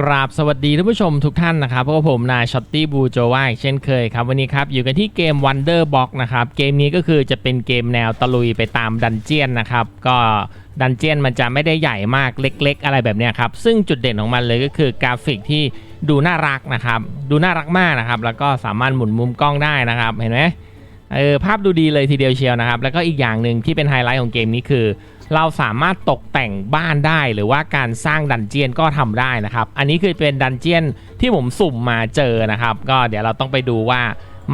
กราบสวัสดีท่านผู้ชมทุกท่านนะครับพวกบผมนายช็อตตี้บูโจว่าเช่นเคยครับ วันนี้ครับ อยู่กันที่เกม Wonder Box นะครับ เกมนี้ก็คือจะเป็นเกมแนวตะลุยไปตามดันเจียนนะครับ ก็ดันเจียนมันจะไม่ได้ใหญ่มากเล็ก ๆ อะไรแบบนี้ครับ ซึ่งจุดเด่นของมันเลยก็คือกราฟิกที่ดูน่ารักนะครับ ดูน่ารักมากนะครับ แล้วก็สามารถหมุนมุมกล้องได้นะครับ เห็นไหม เออภาพดูดีเลยทีเดียวเชียวนะครับ แล้วก็อีกอย่างหนึ่งที่เป็นไฮไลท์ของเกมนี้คือ เราสามารถตกแต่งบ้านได้หรือว่าการสร้างดันเจียนก็ทำได้นะครับ อันนี้คือเป็นดันเจียนที่ผมสุ่มมาเจอนะครับ ก็เดี๋ยวเราต้องไปดูว่า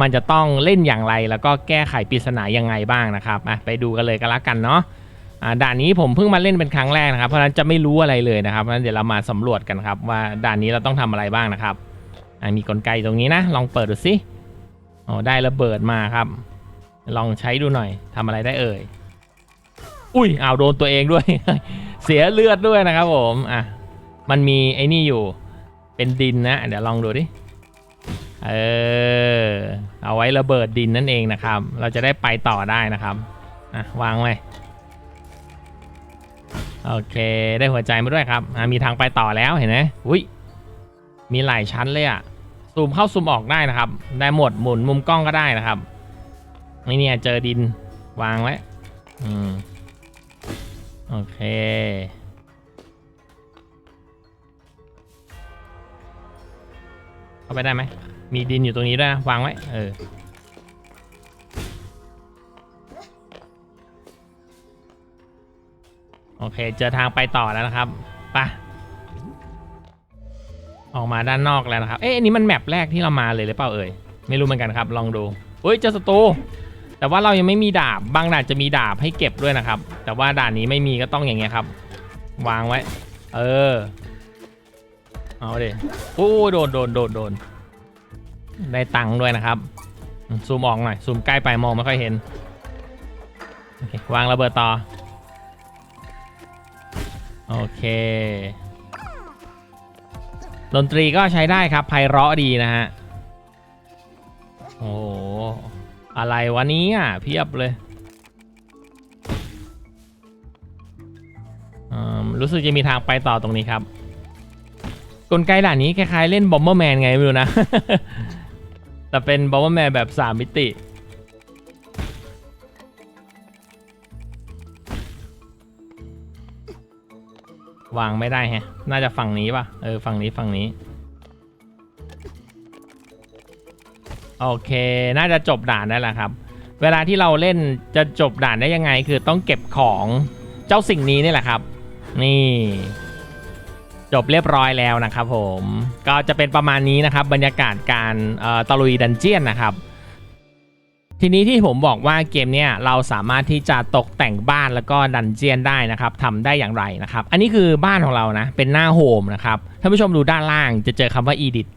มันจะต้องเล่นอย่างไรแล้วก็แก้ไขปริศนายังไงบ้างนะครับไปดูกันเลยกันละกันเนาะด่านนี้ผมเพิ่งมาเล่นเป็นครั้งแรกนะครับเพราะฉะนั้นจะไม่รู้อะไรเลยนะครับเพราะฉะนั้นเดี๋ยวเรามาสำรวจกันครับว่าด่านนี้เราต้องทำอะไรบ้างนะครับมีกลไกตรงนี้นะ ลองเปิดดูสิอ๋อได้ระเบิดมาครับ ลองใช้ดูหน่อยทำอะไรได้เอ่ย อุ้ยเอาวโดนตัวเองด้วย เสียเลือดด้วยนะครับผมอะมันมีไอ้นี่อยู่ เป็นดินนะ เดี๋ยวลองดูดิ เออ เอาไว้ระเบิดดินนั่นเองนะครับ เราจะได้ไปต่อได้นะครับ อะ วางไว้โอเค ได้หัวใจมาด้วยครับ อะ มีทางไปต่อแล้วเห็นไหมอุ้ย มีหลายชั้นเลยอะซูมเข้าซูมออกได้นะครับ ได้หมดหมุนมุมกล้องก็ได้นะครับ นี่เนี่ยเจอดินวางไว้ อืม โอเค เข้าไปได้ไหม มีดินอยู่ตรงนี้ด้วยนะ วางไว้ เออ โอเค เจอทางไปต่อแล้วนะครับไปะออกมาด้านนอกแล้วนะครับ เอ๊ะอันนี้มันแมปแรกที่เรามาเลยหรือเปล่าเอ่ย ไม่รู้เหมือนกันครับ ลองดูเฮ้ย เจอศัตรู แต่ว่าเรายังไม่มีดาบบางด่านจะมีดาบให้เก็บด้วยนะครับ แต่ว่าด่านนี้ไม่มีก็ต้องอย่างเงี้ยครับ วางไว้ เออ เอาเดิโอ้โดนโดนโดนโดนได้ตังค์ด้วยนะครับ ซูมออกหน่อย ซูมใกล้ไปมองไม่ค่อยเห็น โอเควางระเบิดต่อ โอเค ดนตรีก็ใช้ได้ครับไพเราะดีนะฮะ โอ้ อะไรวะนี้อะเพียบเลยอืมรู้สึกจะมีทางไปต่อตรงนี้ครับ กลไกด่านนี้คล้ายๆเล่นบอมเบอร์แมนไงไม่รู้นะ แต่เป็นบอมเบอร์แมนแบบ 3 มิติ วางไม่ได้แฮะ น่าจะฝั่งนี้ป่ะ เออ ฝั่งนี้ฝั่งนี้ โอเค น่าจะจบด่านได้แล้วครับ เวลาที่เราเล่นจะจบด่านได้ยังไง คือต้องเก็บของเจ้าสิ่งนี้นี่แหละครับ นี่ จบเรียบร้อยแล้วนะครับผม ก็จะเป็นประมาณนี้นะครับ บรรยากาศการเอ่อตะลุยดันเจียนนะครับ ทีนี้ที่ผมบอกว่าเกมเนี้ยเราสามารถที่จะตกแต่งบ้านแล้วก็ดันเจียนได้นะครับทำได้อย่างไรนะครับ อันนี้คือบ้านของเรานะ เป็นหน้าโฮมนะครับ ท่านผู้ชมดูด้านล่างจะเจอคำว่า edit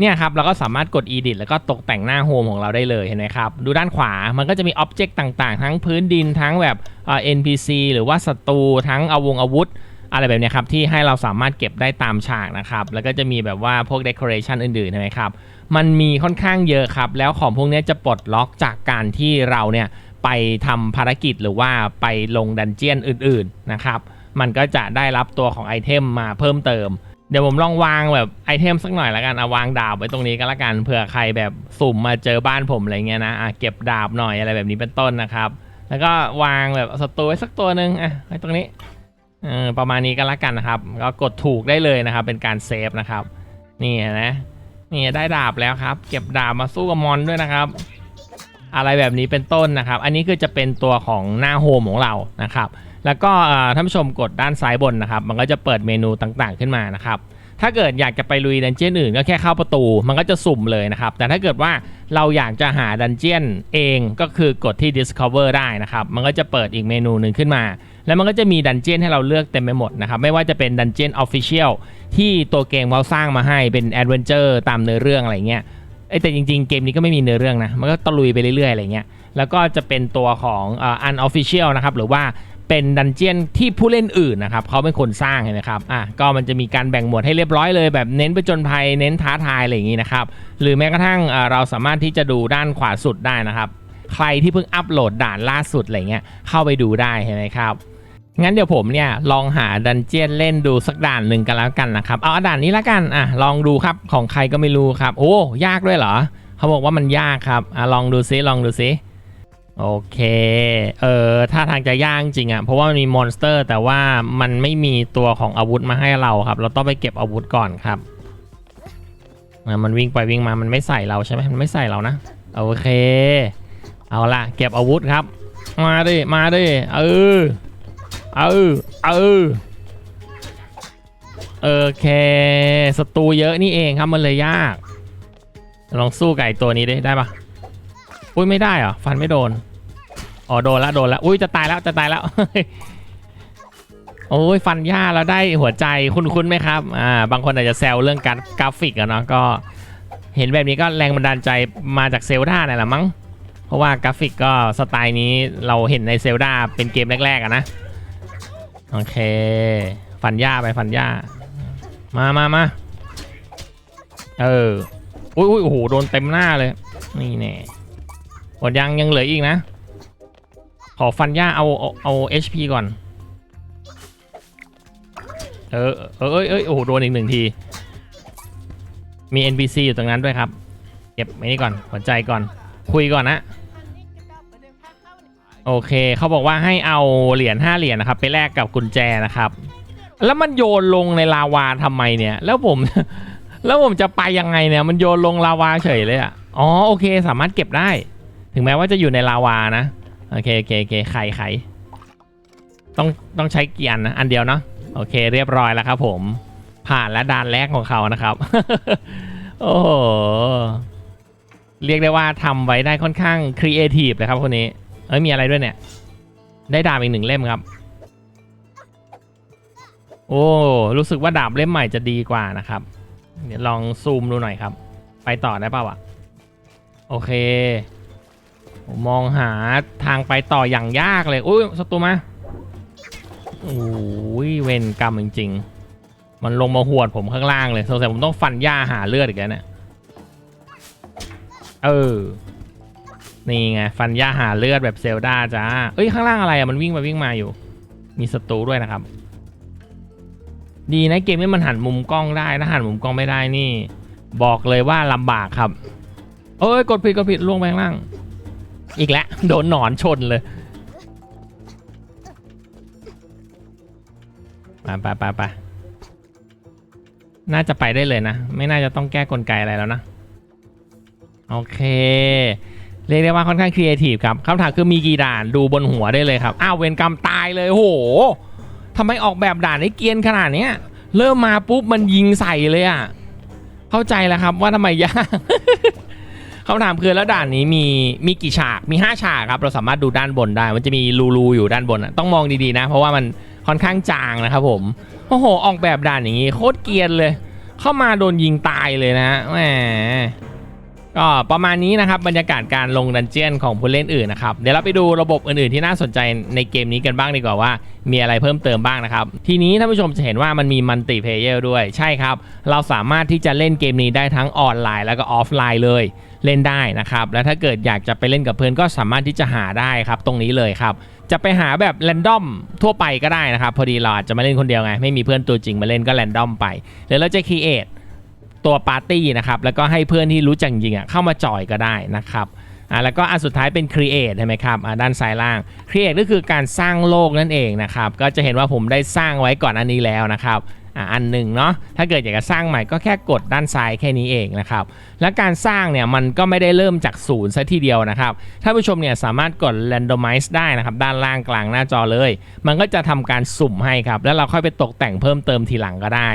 เนี่ยครับเราก็สามารถกด edit แล้วก็ตกแต่งหน้าโฮมของเราได้เลยเห็นไหมครับ ดูด้านขวามันก็จะมีอ็อบเจกต์ต่างๆ ทั้งพื้นดินทั้งแบบเอ่อ NPC หรือว่าศัตรูทั้งอาวงอาวุธ อะไรแบบนี้ครับ ที่ให้เราสามารถเก็บได้ตามฉากนะครับ แล้วก็จะมีแบบว่าพวก decoration อื่นๆใช่ไหมครับมันมีค่อนข้างเยอะครับ แล้วของพวกนี้จะปลดล็อกจากการที่เราเนี่ยไปทำภารกิจหรือว่าไปลงดันเจียนอื่นๆนะครับมันก็จะได้รับตัวของไอเทมมาเพิ่มเติม เดี๋ยวผมลองวางแบบไอเทมสักหน่อยละกันเอาวางดาบไว้ตรงนี้ก็แล้วกันเผื่อใครแบบสุ่มมาเจอบ้านผมอะไรเงี้ยนะอะเก็บดาบหน่อยอะไรแบบนี้เป็นต้นนะครับ แล้วก็วางแบบศัตรูไว้สักตัวหนึ่งอะไว้ตรงนี้เออประมาณนี้ก็แล้วกันนะครับก็กดถูกได้เลยนะครับ เป็นการเซฟนะครับ นี่นะนี่ได้ดาบแล้วครับ เก็บดาบมาสู้กับมอนด้วยนะครับ อะไรแบบนี้เป็นต้นนะครับ อันนี้คือจะเป็นตัวของหน้าโฮมของเรานะครับ แล้วก็ท่านผู้ชมกดด้านซ้ายบนนะครับ มันก็จะเปิดเมนูต่างๆขึ้นมานะครับ ถ้าเกิดอยากจะไปลุยดันเจียนอื่นก็แค่เข้าประตู มันก็จะสุ่มเลยนะครับ แต่ถ้าเกิดว่าเราอยากจะหาดันเจียนเองก็คือกดที่ discover ได้นะครับ มันก็จะเปิดอีกเมนูหนึ่งขึ้นมา แล้วมันก็จะมีดันเจียนให้เราเลือกเต็มไปหมดนะครับ ไม่ว่าจะเป็นดันเจียนออฟฟิเชียลที่ตัวเกมเขาสร้างมาให้เป็นแอดเวนเจอร์ตามเนื้อเรื่องอะไรเงี้ยเอ้แต่จริงๆ เกมนี้ก็ไม่มีเนื้อเรื่องนะ มันก็ตะลุยไปเรื่อยๆ อะไรเงี้ย แล้วก็จะเป็นตัวของเอ่อ unofficial นะครับ หรือว่า เป็นดันเจียนที่ผู้เล่นอื่นนะครับเขาเป็นคนสร้างเห็นไหมครับอะก็มันจะมีการแบ่งหมวดให้เรียบร้อยเลย แบบเน้นไปจนภัยเน้นท้าทายอะไรอย่างนี้นะครับหรือแม้กระทั่งเราสามารถที่จะดูด้านขวาสุดได้นะครับ ใครที่เพิ่งอัปโหลดด่านล่าสุดอะไรเงี้ยเข้าไปดูได้เห็นไหมครับงั้นเดี๋ยวผมเนี่ยลองหาดันเจียนเล่นดูสักด่านหนึ่งกันแล้วกันนะครับเอาด่านนี้ละกันอะลองดูครับของใครก็ไม่รู้ครับ โอ้ยากด้วยเหรอเขาบอกว่ามันยากครับอะลองดูซิลองดูซิ โอเค เออถ้าทางจะยากจริงอะ เพราะว่ามันมีมอนสเตอร์ แต่ว่ามันไม่มีตัวของอาวุธมาให้เราครับ เราต้องไปเก็บอาวุธก่อนครับ มันวิ่งไปวิ่งมา มันไม่ใส่เราใช่ไหมมันไม่ใส่เรานะ โอเค เอาล่ะเก็บอาวุธครับ มาดิ มาดิ เออ เออ เออ โอเค ศัตรูเยอะนี่เองครับ มันเลยยาก ลองสู้ไก่ตัวนี้ดิ ได้ปะอุ้ยไม่ได้เหรอ ฟันไม่โดน อ๋อโดนละโดนละอุ้ยจะตายแล้วจะตายแล้วโอ้ยฟันหญ้าแล้วได้หัวใจคุ้นๆไหมครับอ่าบางคนอาจจะแซวเรื่องการกราฟิกอะเนาะก็เห็นแบบนี้ก็แรงบันดาลใจมาจากเซลดาเนี่ยแหละมั้งเพราะว่ากราฟิกก็สไตล์นี้เราเห็นในเซลดาเป็นเกมแรกๆอะนะโอเค ฟันหญ้าไปฟันหญ้ามามามาเอออุ้ยอุ้ยโอ้โหโดนเต็มหน้าเลยนี่แน่หมดยังยังเหลืออีกนะ ขอฟันหญ้าเอาเอาเอา HP ก่อน เออเออเอยเอยโอ้โหโดนอีกหนึ่งที มี NPC อยู่ตรงนั้นด้วยครับ เก็บไว้นี่ก่อนหัวใจก่อน คุยก่อนนะ โอเคเขาบอกว่าให้เอาเหรียญ5เหรียญนะครับ ไปแลกกับกุญแจนะครับ แล้วมันโยนลงในลาวาทำไมเนี่ย แล้วผม แล้วผมจะไปยังไงเนี่ย มันโยนลงลาวาเฉยเลยอะอ๋อโอเค สามารถเก็บได้ ถึงแม้ว่าจะอยู่ในลาวานะ โอเคโอเคโอเคไข่ไข่ต้องต้องใช้กี่อันนะอันเดียวเนาะโอเค เรียบร้อยแล้วครับผมผ่านและด่านแรกของเขานะครับ โอ้โห เรียกได้ว่าทำไว้ได้ค่อนข้างครีเอทีฟเลยครับคนนี้ เอ้ยมีอะไรด้วยเนี่ย ได้ดาบอีกหนึ่งเล่มครับ โอ้ รู้สึกว่าดาบเล่มใหม่จะดีกว่านะครับ เดี๋ยวลองซูมดูหน่อยครับ ไปต่อได้ป่าวะโอเค มองหาทางไปต่ออย่างยากเลยอุ้ยศัตรูมาโอ้ยเวรกรรมจริง ๆ มันลงมาหวดผมข้างล่างเลยสงสัยผมต้องฟันหญ้าหาเลือดอีกแล้วเนี่ยเออ นี่ไงฟันหญ้าหาเลือดแบบเซลดาจ้าเอ้ยข้างล่างอะไรอะมันวิ่งไปวิ่งมาอยู่ มีศัตรูด้วยนะครับ ดีนะเกมนี้มันหันมุมกล้องได้ถ้าหันมุมกล้องไม่ได้นี่ บอกเลยว่าลำบากครับ เอ้ยกดผิดกดผิดล่วงไปข้างล่าง อีกแล้วโดนหนอนชนเลยไปไปไปไปน่าจะไปได้เลยนะ ไม่น่าจะต้องแก้กลไกอะไรแล้วนะ โอเค เรียกได้ว่าค่อนข้างครีเอทีฟครับคำถามคือมีกี่ด่านดูบนหัวได้เลยครับ อ้าวเวรกรรมตายเลยโหทำไมออกแบบด่านได้เกียนขนาดเนี้ยเริ่มมาปุ๊บมันยิงใส่เลยอะเข้าใจแล้วครับว่าทำไมยาก คำถามคือแล้วด่านนี้มีมีกี่ฉากมี 5 ฉากครับ เราสามารถดูด้านบนได้ มันจะมีรูๆอยู่ด้านบนอะต้องมองดีๆนะ เพราะว่ามันค่อนข้างจางนะครับผมโอ้โหออกแบบด่านอย่างงี้โคตรเกียนเลย เข้ามาโดนยิงตายเลยนะแหม ก็ประมาณนี้นะครับบรรยากาศการลงดันเจียนของผู้เล่นอื่นนะครับเดี๋ยวเราไปดูระบบอื่นๆที่น่าสนใจในเกมนี้กันบ้างดีกว่าว่า มีอะไรเพิ่มเติมบ้างนะครับ ทีนี้ท่านผู้ชมจะเห็นว่ามันมีมัลติเพเยอร์ด้วยใช่ครับ เราสามารถที่จะเล่นเกมนี้ได้ทั้งออนไลน์แล้วก็ออฟไลน์เลยเล่นได้นะครับ แล้วถ้าเกิดอยากจะไปเล่นกับเพื่อนก็สามารถที่จะหาได้ครับ ตรงนี้เลยครับ จะไปหาแบบแรนดอมทั่วไปก็ได้นะครับ พอดีเราอาจจะมาเล่นคนเดียวไง ไม่มีเพื่อนตัวจริงมาเล่นก็แรนดอมไปเดี๋ยวเราจะครีเอท ตัวปาร์ตี้นะครับ แล้วก็ให้เพื่อนที่รู้จักจริงๆอะเข้ามาจอยก็ได้นะครับอ่าแล้วก็อันสุดท้ายเป็น Create ใช่ไหมครับอ่าด้านซ้ายล่าง Create ก็คือการสร้างโลกนั่นเองนะครับ ก็จะเห็นว่าผมได้สร้างไว้ก่อนอันนี้แล้วนะครับ อันหนึ่งเนาะถ้าเกิดอยากจะสร้างใหม่ก็แค่กดด้านซ้ายแค่นี้เองนะครับและการสร้างเนี่ยมันก็ไม่ได้เริ่มจากศูนย์ซะทีเดียวนะครับท่านผู้ชมเนี่ยสามารถกด randomize ได้นะครับด้านล่างกลางหน้าจอเลย มันก็จะทำการสุ่มให้ครับแล้วเราค่อยไปตกแต่งเพิ่มเติมทีหลังก็ได้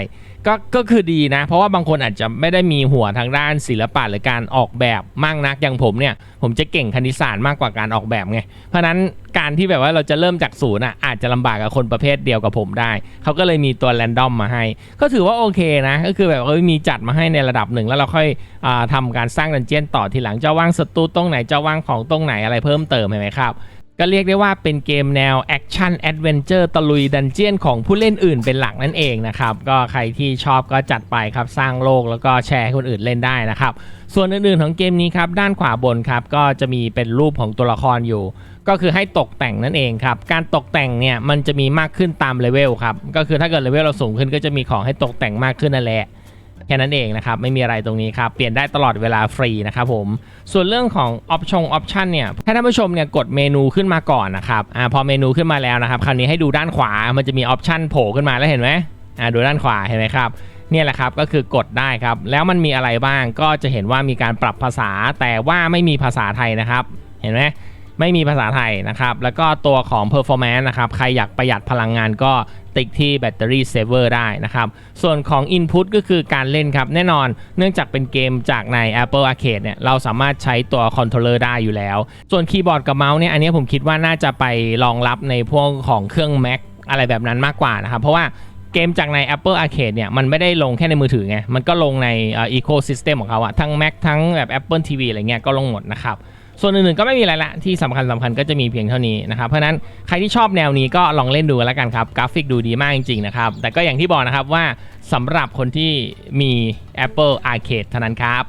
ก็ก็คือดีนะ เพราะว่าบางคนอาจจะไม่ได้มีหัวทางด้านศิลปะหรือการออกแบบมากนักอย่างผมเนี่ย ผมจะเก่งคณิตศาสตร์มากกว่าการออกแบบไง เพราะนั้นการที่แบบว่าเราจะเริ่มจากศูนย์อะอาจจะลำบากกับคนประเภทเดียวกับผมได้ เขาก็เลยมีตัวแรนดอมมาให้ ก็ถือว่าโอเคนะก็คือแบบเอ้ยมีจัดมาให้ในระดับหนึ่งแล้วเราค่อยอาทำการสร้างดันเจียนต่อทีหลังจะว่างศัตรูตรงไหนจะว่างของตรงไหนอะไรเพิ่มเติมเห็นไหมครับก็เรียกได้ว่าเป็นเกมแนวแอคชั่นแอดเวนเจอร์ตะลุยดันเจียนของผู้เล่นอื่นเป็นหลักนั่นเองนะครับ ก็ใครที่ชอบก็จัดไปครับสร้างโลกแล้วก็แชร์ให้คนอื่นเล่นได้นะครับ ส่วนอื่นๆของเกมนี้ครับ ด้านขวาบนครับ ก็จะมีเป็นรูปของตัวละครอยู่ ก็คือให้ตกแต่งนั่นเองครับ การตกแต่งเนี่ยมันจะมีมากขึ้นตามเลเวลครับ ก็คือถ้าเกิดเลเวลเราสูงขึ้นก็จะมีของให้ตกแต่งมากขึ้นนั่นแหละแค่นั้นเองนะครับ ไม่มีอะไรตรงนี้ครับ เปลี่ยนได้ตลอดเวลาฟรีนะครับผม ส่วนเรื่องของออปชงออปชันเนี่ยให้ท่านผู้ชมเนี่ยกดเมนูขึ้นมาก่อนนะครับอ่าพอเมนูขึ้นมาแล้วนะครับ คราวนี้ให้ดูด้านขวามันจะมีออปชันโผล่ขึ้นมาแล้วเห็นไหมอ่าดูด้านขวาเห็นไหมครับเนี่ยแหละครับก็คือกดได้ครับ แล้วมันมีอะไรบ้างก็จะเห็นว่ามีการปรับภาษาแต่ว่าไม่มีภาษาไทยนะครับ เห็นไหม ไม่มีภาษาไทยนะครับ แล้วก็ตัวของ performance นะครับ ใครอยากประหยัดพลังงานก็ติ๊กที่แบตเตอรี่เซเวอร์ได้นะครับ ส่วนของ Input ก็คือการเล่นครับ แน่นอนเนื่องจากเป็นเกมจากใน Apple Arcade เนี่ยเราสามารถใช้ตัวคอนโทรลเลอร์ได้อยู่แล้ว ส่วนคีย์บอร์ดกับเมาส์เนี่ยอันนี้ผมคิดว่าน่าจะไปรองรับในพวกของเครื่อง Mac อะไรแบบนั้นมากกว่านะครับ เพราะว่าเกมจากใน Apple Arcade เนี่ยมันไม่ได้ลงแค่ในมือถือไง มันก็ลงในอ่อ ecosystem ของเขาอะทั้ง Mac ทั้งแบบ Apple TV อะไรเงี้ยก็ลงหมดนะครับ ส่วนอื่นๆก็ไม่มีอะไรละที่สำคัญสำคัญก็จะมีเพียงเท่านี้นะครับเพราะนั้นใครที่ชอบแนวนี้ก็ลองเล่นดูแล้วกันครับกราฟิกดูดีมากจริงๆนะครับแต่ก็อย่างที่บอกนะครับว่าสำหรับคนที่มี Apple Arcade เท่านั้นครับ